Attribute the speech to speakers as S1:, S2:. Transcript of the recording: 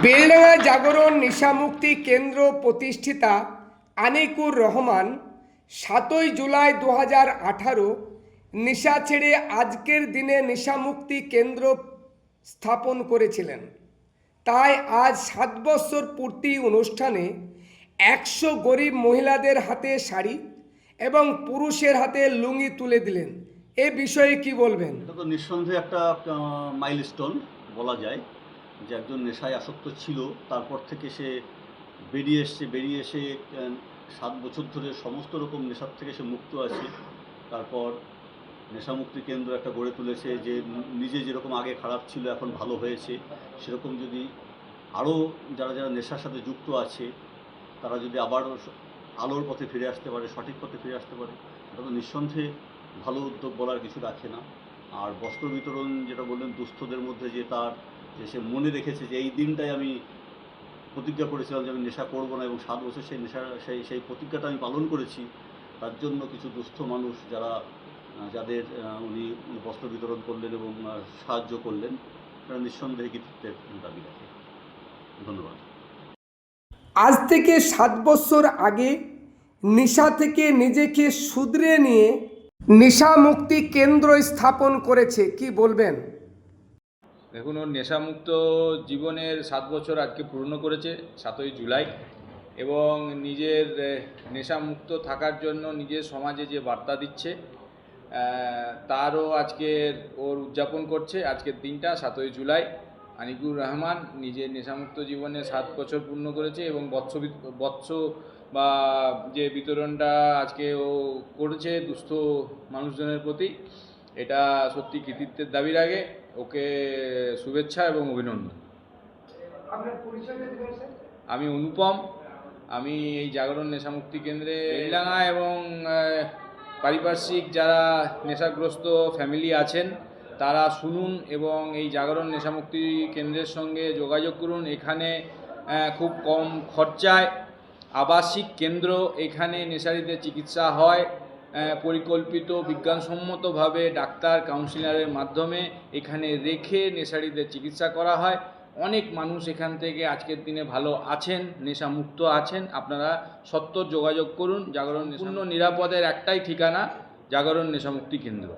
S1: বেলডাঙ্গা জাগরণ নেশামুক্তি কেন্দ্র প্রতিষ্ঠিতা আনিকুর রহমান সাতই জুলাই দু হাজার আঠারো নেশা ছেড়ে আজকের দিনে নেশামুক্তি কেন্দ্র স্থাপন করেছিলেন। তাই আজ সাত বছর পূর্তি অনুষ্ঠানে একশো গরিব মহিলাদের হাতে শাড়ি এবং পুরুষের হাতে লুঙ্গি তুলে দিলেন। এ বিষয়ে কি বলবেন?
S2: এটা তো নিঃসন্দেহে একটা মাইলস্টোন বলা যায়। যে একজন নেশায় আসক্ত ছিল, তারপর থেকে সে বেরিয়ে এসছে, বেরিয়ে এসে সাত বছর ধরে সমস্ত রকম নেশার থেকে সে মুক্ত আছে। তারপর নেশামুক্তি কেন্দ্র একটা গড়ে তুলেছে যে নিজে যেরকম আগে খারাপ ছিল, এখন ভালো হয়েছে। সেরকম যদি আরও যারা যারা নেশার সাথে যুক্ত আছে, তারা যদি আবার আলোর পথে ফিরে আসতে পারে, সঠিক পথে ফিরে আসতে পারে, এটা তো নিঃসন্দেহে ভালো উদ্যোগ বলার কিছু রাখে না। আর বস্ত্র বিতরণ যেটা বললেন দুস্থদের মধ্যে যে তার যে সে মনে রেখেছে যে এই দিনটাই আমি প্রতিজ্ঞা করেছিলাম যে আমি নেশা করব না এবং সাত বছর সেই নেশা, সেই সেই প্রতিজ্ঞাটা আমি পালন করেছি। তার জন্য কিছু দুস্থ মানুষ যারা, যাদের উনি বস্ত্র বিতরণ করলেন এবং সাহায্য করলেন, তারা নিঃসন্দেহে কৃতিত্বের দাবি রাখে। ধন্যবাদ।
S1: আজ থেকে সাত বছর আগে নেশা থেকে নিজেকে শুধরে নিয়ে নেশা মুক্তি কেন্দ্র স্থাপন করেছে, কি বলবেন?
S3: দেখুন ওর নেশামুক্ত জীবনের সাত বছর আজকে পূর্ণ করেছে, সাতই জুলাই, এবং নিজের নেশামুক্ত থাকার জন্য নিজের সমাজে যে বার্তা দিচ্ছে তারও আজকে ওর উদযাপন করছে। আজকের দিনটা সাতই জুলাই। আনিকুর রহমান নিজের নেশামুক্ত জীবনে সাত বছর পূর্ণ করেছে, এবং বৎস বৎস বা যে বিতরণটা আজকে ও করেছে দুস্থ মানুষজনের প্রতি এটা সত্যি কৃতিত্বের দাবি রাখে ওকে শুভেচ্ছা এবং অভিনন্দন। আমি অনুপম। আমি এই জাগরণ নেশামুক্তি কেন্দ্রে বেলডাঙ্গা এবং পারিপার্শ্বিক যারা নেশাগ্রস্ত ফ্যামিলি আছেন তারা শুনুন এবং এই জাগরণ নেশামুক্তি কেন্দ্রের সঙ্গে যোগাযোগ করুন। এখানে খুব কম খরচায় আবাসিক কেন্দ্র এখানে নেশারিদের চিকিৎসা হয়। পরিকল্পিত বিজ্ঞানসম্মতভাবে ডাক্তার কাউন্সিলারের মাধ্যমে এখানে রেখে নেশারিদের চিকিৎসা করা হয়। অনেক মানুষ এখান থেকে আজকের দিনে ভালো আছেন নেশা মুক্ত আছেন। আপনারা সত্তর যোগাযোগ করুন। জাগরণ পূর্ণ নিরাপদের একটাই ঠিকানা জাগরণ নেশামুক্তি কেন্দ্র।